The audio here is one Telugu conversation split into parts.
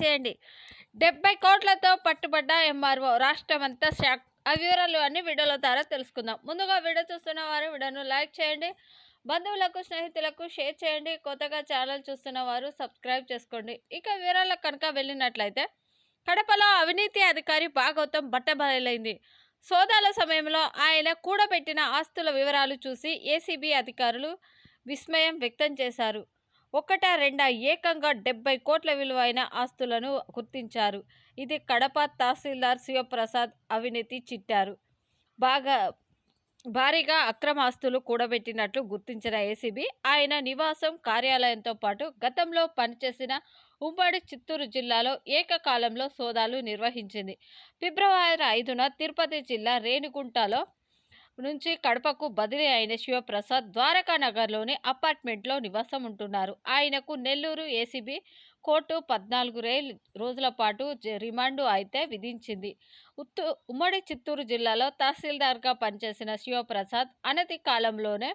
చేయండి. డెబ్బై కోట్లతో పట్టుబడ్డ ఎంఆర్ఓ రాష్ట్రం అంతా షాక్. ఆ వివరాలు అన్ని వీడియోల ద్వారా తెలుసుకుందాం. ముందుగా వీడియో చూస్తున్న వారు వీడియోను లైక్ చేయండి. బంధువులకు స్నేహితులకు షేర్ చేయండి. కొత్తగా ఛానల్ చూస్తున్న వారు సబ్స్క్రైబ్ చేసుకోండి. ఇక వివరాలకు కనుక వెళ్ళినట్లయితే కడపలో అవినీతి అధికారి భాగవతం బట్టబయలైంది. సోదాల సమయంలో ఆయన కూడబెట్టిన ఆస్తుల వివరాలు చూసి ఏసీబీ అధికారులు విస్మయం వ్యక్తం చేశారు. ఒకట రెండా ఏకంగా డెబ్బై కోట్ల విలువైన ఆస్తులను గుర్తించారు. ఇది కడప తహసీల్దార్ శివప్రసాద్ అవినీతి చిట్టారు. బాగా భారీగా అక్రమ ఆస్తులు కూడబెట్టినట్లు గుర్తించిన ఏసీబీ ఆయన నివాసం కార్యాలయంతో పాటు గతంలో పనిచేసిన ఉమ్మడి చిత్తూరు జిల్లాలో ఏకకాలంలో సోదాలు నిర్వహించింది. ఫిబ్రవరి ఐదున తిరుపతి జిల్లా రేణిగుంటలో నుంచి కడపకు బదిలీ అయిన శివప్రసాద్ ద్వారకా నగర్లోని అపార్ట్మెంట్లో నివాసం ఉంటున్నారు. ఆయనకు నెల్లూరు ఏసీబీ కోర్టు పద్నాలుగు రోజుల పాటు రిమాండ్ అయితే విధించింది. ఉత్తు ఉమ్మడి చిత్తూరు జిల్లాలో తహసీల్దార్గా పనిచేసిన శివప్రసాద్ అనతి కాలంలోనే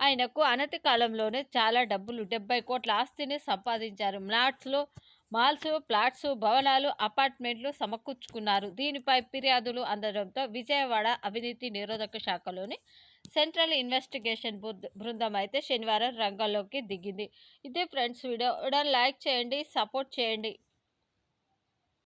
ఆయనకు అనతి కాలంలోనే చాలా డబ్బులు డెబ్బై కోట్ల ఆస్తిని సంపాదించారు. మ్లాట్స్లో మాల్స్ ప్లాట్స్ భవనాలు అపార్ట్మెంట్లు సమకూర్చుకున్నారు. దీనిపై ఫిర్యాదులు అందడంతో విజయవాడ అవినీతి నిరోధక శాఖలోని సెంట్రల్ ఇన్వెస్టిగేషన్ బృంద- బృందం అయితే శనివారం రంగంలోకి దిగింది. ఇదే ఫ్రెండ్స్ వీడియో. వీడియో లైక్ చేయండి సపోర్ట్ చేయండి.